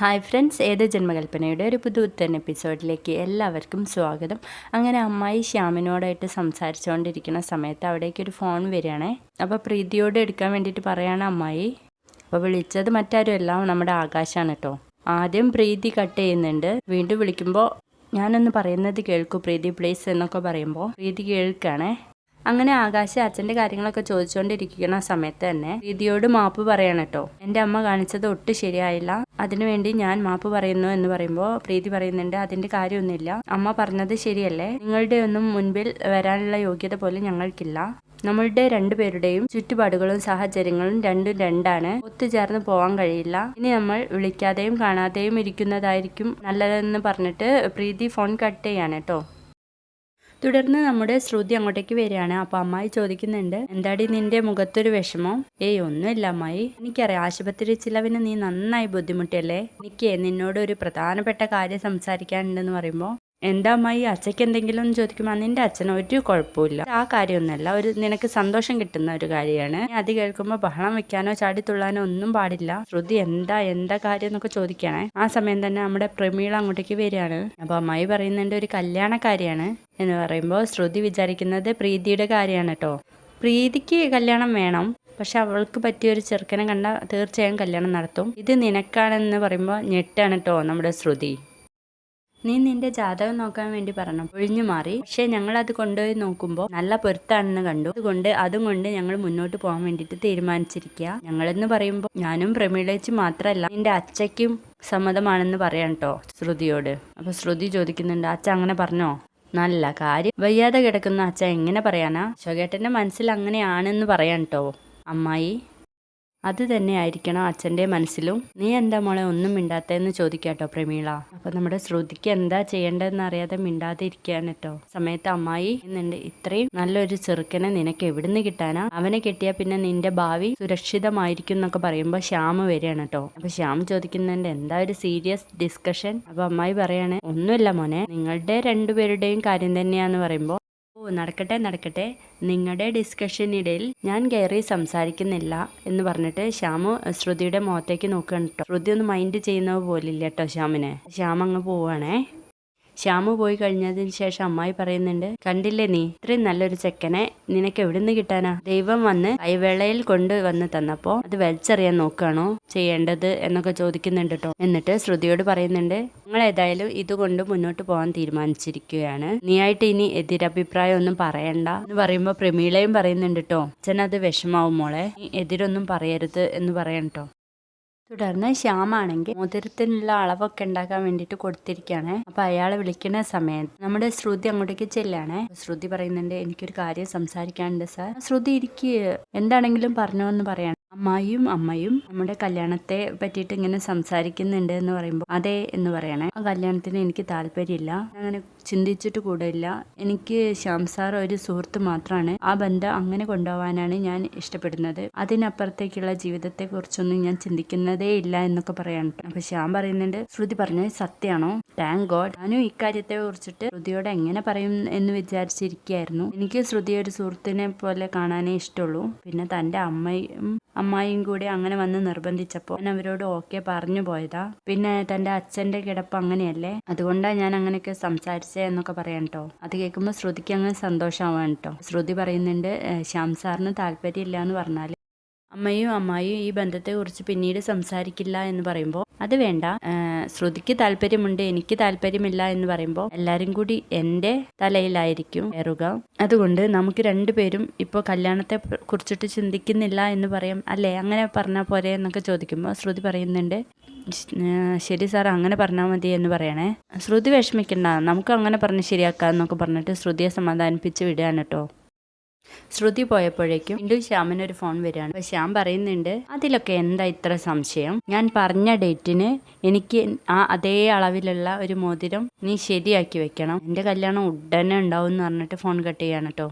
Hi friends ഏത് ജന്മകൽപ്പനയുടെ ഒരു പുതു പുതുത്തൻ എപ്പിസോഡിലേക്ക് എല്ലാവർക്കും സ്വാഗതം. അങ്ങനെ അമ്മായി ശ്യാമിനോടായിട്ട് സംസാരിച്ചുകൊണ്ടിരിക്കുന്ന സമയത്ത് അവിടേക്ക് ഒരു ഫോൺ വരികയാണേ. അപ്പോൾ പ്രീതിയോട് എടുക്കാൻ വേണ്ടിയിട്ട് പറയാണ് അമ്മായി. അപ്പോൾ വിളിച്ചത് മറ്റാരുമല്ല നമ്മുടെ ആകാശാണ് കേട്ടോ ആദ്യം പ്രീതി കട്ട് ചെയ്യുന്നുണ്ട്. വീണ്ടും വിളിക്കുമ്പോൾ ഞാനൊന്ന് പറയുന്നത് കേൾക്കൂ പ്രീതി പ്ലീസ് എന്നൊക്കെ പറയുമ്പോൾ പ്രീതി കേൾക്കുകയാണേ. അങ്ങനെ ആകാശ് അച്ഛന്റെ കാര്യങ്ങളൊക്കെ ചോദിച്ചുകൊണ്ടിരിക്കുന്ന സമയത്ത് തന്നെ രീതിയോട് മാപ്പ് പറയണം കേട്ടോ. എന്റെ അമ്മ കാണിച്ചത് ഒട്ടും ശരിയായില്ല. അതിനുവേണ്ടി ഞാൻ മാപ്പ് പറയുന്നു എന്ന് പറയുമ്പോൾ പ്രീതി പറയുന്നുണ്ട് അതിന്റെ കാര്യമൊന്നുമില്ല. അമ്മ പറഞ്ഞത് ശരിയല്ലേ? നിങ്ങളുടെ ഒന്നും മുൻപിൽ വരാനുള്ള യോഗ്യത പോലും ഞങ്ങൾക്കില്ല. നമ്മളുടെ രണ്ടുപേരുടെയും ചുറ്റുപാടുകളും സാഹചര്യങ്ങളും രണ്ടും രണ്ടാണ്. ഒത്തുചേർന്ന് പോകാൻ കഴിയില്ല. ഇനി നമ്മൾ വിളിക്കാതെയും കാണാതെയും ഇരിക്കുന്നതായിരിക്കും നല്ലതെന്ന് പറഞ്ഞിട്ട് പ്രീതി ഫോൺ കട്ട് ചെയ്യാണ് കേട്ടോ. തുടർന്ന് നമ്മുടെ ശ്രുതി അങ്ങോട്ടേക്ക് വരികയാണ്. അപ്പൊ അമ്മായി ചോദിക്കുന്നുണ്ട് എന്താടി നിന്റെ മുഖത്തൊരു വിഷമം? ഏയ് ഒന്നുമില്ല അമ്മായി. എനിക്കറിയാം ആശുപത്രി ചിലവിന് നീ നന്നായി ബുദ്ധിമുട്ടിയല്ലേ? എനിക്ക് നിന്നോട് ഒരു പ്രധാനപ്പെട്ട കാര്യം സംസാരിക്കാനുണ്ടെന്ന് പറയുമ്പോൾ എന്താ അമ്മായി അച്ഛയ്ക്ക് എന്തെങ്കിലും ചോദിക്കുമ്പോൾ നിന്റെ അച്ഛന് ഒരു കുഴപ്പമില്ല ആ കാര്യമൊന്നുമല്ല. ഒരു നിനക്ക് സന്തോഷം കിട്ടുന്ന ഒരു കാര്യമാണ്. അത് കേൾക്കുമ്പോൾ ബഹളം വെക്കാനോ ചാടി തുള്ളാനോ ഒന്നും പാടില്ല. ശ്രുതി എന്താ എന്താ കാര്യം എന്നൊക്കെ ചോദിക്കണേ ആ സമയം തന്നെ നമ്മുടെ പ്രമീള അങ്ങോട്ടേക്ക് വരികയാണ്. അപ്പൊ അമ്മായി പറയുന്നുണ്ട് ഒരു കാര്യമാണ് എന്ന് പറയുമ്പോൾ ശ്രുതി വിചാരിക്കുന്നത് പ്രീതിയുടെ കാര്യമാണ് കേട്ടോ. പ്രീതിക്ക് കല്യാണം വേണം. പക്ഷെ അവൾക്ക് പറ്റിയ ഒരു ചെറുക്കനെ കണ്ട തീർച്ചയായും കല്യാണം നടത്തും. ഇത് നിനക്കാണെന്ന് പറയുമ്പോൾ ഞെട്ടാണ് കേട്ടോ നമ്മുടെ ശ്രുതി. നീ നിന്റെ ജാതകം നോക്കാൻ വേണ്ടി പറഞ്ഞു. ഒഴിഞ്ഞു മാറി. പക്ഷെ ഞങ്ങൾ അത് കൊണ്ടുപോയി നോക്കുമ്പോൾ നല്ല പൊരുത്താണെന്ന് കണ്ടു. അതുകൊണ്ട് അതും കൊണ്ട് ഞങ്ങൾ മുന്നോട്ട് പോകാൻ വേണ്ടിയിട്ട് തീരുമാനിച്ചിരിക്കുക ഞങ്ങളെന്ന് പറയുമ്പോൾ ഞാനും പ്രമീളേച്ചി മാത്രമല്ല നിന്റെ അച്ഛയ്ക്കും സമ്മതമാണെന്ന് പറയാം കേട്ടോ ശ്രുതിയോട്. അപ്പൊ ശ്രുതി ചോദിക്കുന്നുണ്ട് അച്ഛ അങ്ങനെ പറഞ്ഞോ? നല്ല കാര്യം. വയ്യാതെ കിടക്കുന്ന അച്ഛ എങ്ങനെ പറയാനാ? ശോകേട്ടന്റെ മനസ്സിൽ അങ്ങനെയാണെന്ന് പറയാൻ കേട്ടോ അമ്മായി. അത് തന്നെ ആയിരിക്കണം അച്ഛന്റെ മനസ്സിലും. നീ എന്താ മോളെ ഒന്നും മിണ്ടാത്തതെന്ന് ചോദിക്കാട്ടോ പ്രമീള. അപ്പൊ നമ്മുടെ ശ്രുതിക്ക് എന്താ ചെയ്യേണ്ടതെന്ന് അറിയാതെ മിണ്ടാതെ ഇരിക്കുകയാണ് കേട്ടോ സമയത്ത് അമ്മായി എന്നുണ്ട് ഇത്രയും നല്ലൊരു ചെറുക്കനെ നിനക്ക് എവിടുന്ന് കിട്ടാനാ? അവനെ കിട്ടിയാൽ പിന്നെ നിന്റെ ഭാവി സുരക്ഷിതമായിരിക്കും എന്നൊക്കെ പറയുമ്പോൾ ശ്യാമ് വരികയാണ് കേട്ടോ അപ്പൊ ശ്യാം ചോദിക്കുന്നുണ്ട് എന്താ ഒരു സീരിയസ് ഡിസ്കഷൻ? അപ്പൊ അമ്മായി പറയാണ് ഒന്നുമില്ല മോനെ നിങ്ങളുടെ രണ്ടുപേരുടെയും കാര്യം തന്നെയാന്ന് പറയുമ്പോൾ ഓ നടക്കട്ടെ നടക്കട്ടെ. നിങ്ങളുടെ ഡിസ്കഷനിടയിൽ ഞാൻ കയറി സംസാരിക്കുന്നില്ല എന്ന് പറഞ്ഞിട്ട് ശ്യാമു ശ്രുതിയുടെ മുഖത്തേക്ക് നോക്കണം കേട്ടോ ശ്രുതി ഒന്ന് മൈൻഡ് ചെയ്യുന്നത് പോലില്ല കേട്ടോ ശ്യാമിനെ. ശ്യാം അങ്ങ് പോവാണേ. ശ്യാമു പോയി കഴിഞ്ഞതിന് ശേഷം അമ്മായി പറയുന്നുണ്ട് കണ്ടില്ലേ നീ? ഇത്രയും നല്ലൊരു ചെക്കനെ നിനക്ക് എവിടുന്ന് കിട്ടാനാ? ദൈവം വന്ന് കൈവേളയിൽ കൊണ്ട് വന്ന് തന്നപ്പോ അത് വലിച്ചെറിയാൻ നോക്കുകയാണോ ചെയ്യേണ്ടത്? എന്നൊക്കെ ചോദിക്കുന്നുണ്ട് കേട്ടോ എന്നിട്ട് ശ്രുതിയോട് പറയുന്നുണ്ട് ഞങ്ങൾ ഏതായാലും ഇതുകൊണ്ട് മുന്നോട്ട് പോകാൻ തീരുമാനിച്ചിരിക്കുകയാണ്. നീയായിട്ട് ഇനി എതിരഭിപ്രായം ഒന്നും പറയണ്ട. എന്ന് പറയുമ്പോൾ പ്രമീളയും പറയുന്നുണ്ട് കേട്ടോ അച്ഛൻ അത് വിഷമാവും മോളെ. നീ എതിരൊന്നും പറയരുത് എന്ന് പറയണം കേട്ടോ തുടർന്ന് ശ്യാമാണെങ്കിൽ മോതിരത്തിനുള്ള അളവൊക്കെ ഉണ്ടാക്കാൻ വേണ്ടിയിട്ട് കൊടുത്തിരിക്കുകയാണ്. അപ്പോൾ അയാളെ വിളിക്കുന്ന സമയത്ത് നമ്മുടെ ശ്രുതി അങ്ങോട്ടേക്ക് ചെല്ലാണ് ശ്രുതി പറയുന്നുണ്ട് എനിക്കൊരു കാര്യം സംസാരിക്കാനുണ്ട് സാർ. ശ്രുതി എനിക്ക് എന്താണെങ്കിലും പറഞ്ഞോ എന്ന് പറയാണ്. അമ്മായിയും അമ്മയും നമ്മുടെ കല്യാണത്തെ പറ്റിയിട്ട് ഇങ്ങനെ സംസാരിക്കുന്നുണ്ട് എന്ന് പറയുമ്പോൾ അതെ എന്ന് പറയണേ. ആ കല്യാണത്തിന് എനിക്ക് താല്പര്യമില്ല. അങ്ങനെ ചിന്തിച്ചിട്ട് കൂടെയില്ല. എനിക്ക് ശ്യാം സാർ ഒരു സുഹൃത്ത് മാത്രമാണ് ആ ബന്ധം അങ്ങനെ കൊണ്ടുപോകാനാണ് ഞാൻ ഇഷ്ടപ്പെടുന്നത്. അതിനപ്പുറത്തേക്കുള്ള ജീവിതത്തെ കുറിച്ചൊന്നും ഞാൻ ചിന്തിക്കുന്നതേ ഇല്ല എന്നൊക്കെ പറയാണ് അപ്പൊ ശ്യാം പറയുന്നുണ്ട് ശ്രുതി പറഞ്ഞത് സത്യമാണോ? താങ്ക് ഗോഡ് ഞാനും ഇക്കാര്യത്തെ കുറിച്ചിട്ട് ശ്രുതിയോട് എങ്ങനെ പറയും എന്ന് വിചാരിച്ചിരിക്കുകയായിരുന്നു. എനിക്ക് ശ്രുതി ഒരു സുഹൃത്തിനെ പോലെ കാണാനേ ഇഷ്ടമുള്ളൂ. പിന്നെ തന്റെ അമ്മയും അമ്മായിയും കൂടി അങ്ങനെ വന്ന് നിർബന്ധിച്ചപ്പോൾ ഞാൻ അവരോട് ഓക്കെ പറഞ്ഞു പോയതാ. പിന്നെ തന്റെ അച്ഛന്റെ കിടപ്പ് അങ്ങനെയല്ലേ? അതുകൊണ്ടാണ് ഞാൻ അങ്ങനെയൊക്കെ സംസാരിച്ചേ എന്നൊക്കെ പറയാം കേട്ടോ അത് കേൾക്കുമ്പോൾ ശ്രുതിക്ക് അങ്ങനെ സന്തോഷമാവാൻ കേട്ടോ ശ്രുതി പറയുന്നുണ്ട് ശ്യാം സാറിന് താല്പര്യമില്ല എന്ന് പറഞ്ഞാൽ അമ്മയും അമ്മായിയും ഈ ബന്ധത്തെക്കുറിച്ച് പിന്നീട് സംസാരിക്കില്ല എന്ന് പറയുമ്പോൾ അത് വേണ്ട. ശ്രുതിക്ക് താല്പര്യമുണ്ട് എനിക്ക് താല്പര്യമില്ല എന്ന് പറയുമ്പോൾ എല്ലാവരും കൂടി എന്റെ തലയിലായിരിക്കും കയറുക. അതുകൊണ്ട് നമുക്ക് രണ്ടുപേരും ഇപ്പോൾ കല്യാണത്തെ കുറിച്ചിട്ട് ചിന്തിക്കുന്നില്ല എന്ന് പറയും. അല്ലേ? അങ്ങനെ പറഞ്ഞാൽ പോരെ എന്നൊക്കെ ചോദിക്കുമ്പോൾ ശ്രുതി പറയുന്നുണ്ട് ശരി സാർ അങ്ങനെ പറഞ്ഞാൽ മതി എന്ന് പറയണേ. ശ്രുതി വിഷമിക്കണ്ട. നമുക്ക് അങ്ങനെ പറഞ്ഞ് ശരിയാക്കാം എന്നൊക്കെ പറഞ്ഞിട്ട് ശ്രുതിയെ സമാധാനിപ്പിച്ച് വിടുകയാണ് കേട്ടോ ശ്രുതി പോയപ്പോഴേക്കും വീണ്ടും ശ്യാമിനൊരു ഫോൺ വരികയാണ്. അപ്പൊ ശ്യാം പറയുന്നുണ്ട് അതിലൊക്കെ എന്താ ഇത്ര സംശയം? ഞാൻ പറഞ്ഞ ഡേറ്റിന് എനിക്ക് ആ അതേ അളവിലുള്ള ഒരു മോതിരം നീ ശരിയാക്കി വെക്കണം. എന്റെ കല്യാണം ഉടനെ ഉണ്ടാവും എന്ന് പറഞ്ഞിട്ട് ഫോൺ കട്ട് ചെയ്യാണ് കേട്ടോ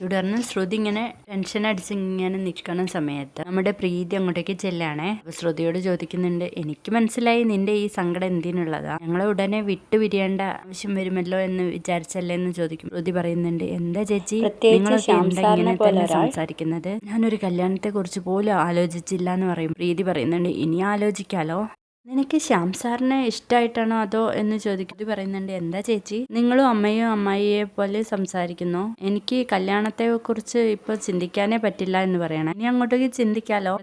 തുടർന്ന് ശ്രുതി ഇങ്ങനെ ടെൻഷൻ അടിച്ച് ഇങ്ങനെ നിൽക്കണ സമയത്ത് നമ്മുടെ പ്രീതി അങ്ങോട്ടേക്ക് ചെല്ലാണേ. അപ്പൊ ശ്രുതിയോട് ചോദിക്കുന്നുണ്ട് എനിക്ക് മനസ്സിലായി നിന്റെ ഈ സങ്കടം എന്തിനുള്ളതാ? ഞങ്ങളെ ഉടനെ വിട്ടുപിരിയേണ്ട ആവശ്യം വരുമല്ലോ എന്ന് വിചാരിച്ചല്ലേ എന്ന് ചോദിക്കും. ശ്രുതി പറയുന്നുണ്ട് എന്താ ചേച്ചി? നിങ്ങളൊക്കെ എന്താ ഇങ്ങനെ തന്നെ സംസാരിക്കുന്നത്? ഞാനൊരു കല്യാണത്തെ കുറിച്ച് പോലും ആലോചിച്ചില്ല എന്ന് പറയും പ്രീതി പറയുന്നുണ്ട്. ഇനി ആലോചിക്കാലോ? നിനക്ക് ശ്യാം സാറിനെ ഇഷ്ടമായിട്ടാണോ അതോ എന്ന് ചോദിക്കുന്നത് പറയുന്നുണ്ട് എന്താ ചേച്ചി? നിങ്ങളും അമ്മയും അമ്മായിയെ പോലെ സംസാരിക്കുന്നു. എനിക്ക് കല്യാണത്തെ കുറിച്ച് ഇപ്പൊ ചിന്തിക്കാനേ പറ്റില്ല എന്ന് പറയണം. ഇനി അങ്ങോട്ടേക്ക് ചിന്തിക്കാലോ?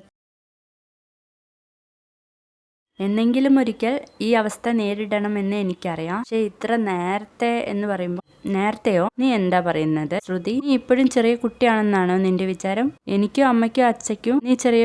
എന്നെങ്കിലും ഒരിക്കൽ ഈ അവസ്ഥ നേരിടണമെന്ന് എനിക്കറിയാം. പക്ഷെ ഇത്ര നേരത്തെ എന്ന് പറയുമ്പോൾ നേരത്തെയോ? നീ എന്താ പറയുന്നത്? ശ്രുതി നീ ഇപ്പോഴും ചെറിയ കുട്ടിയാണെന്നാണോ നിന്റെ വിചാരം? എനിക്കും അമ്മയ്ക്കും അച്ഛയ്ക്കും നീ ചെറിയ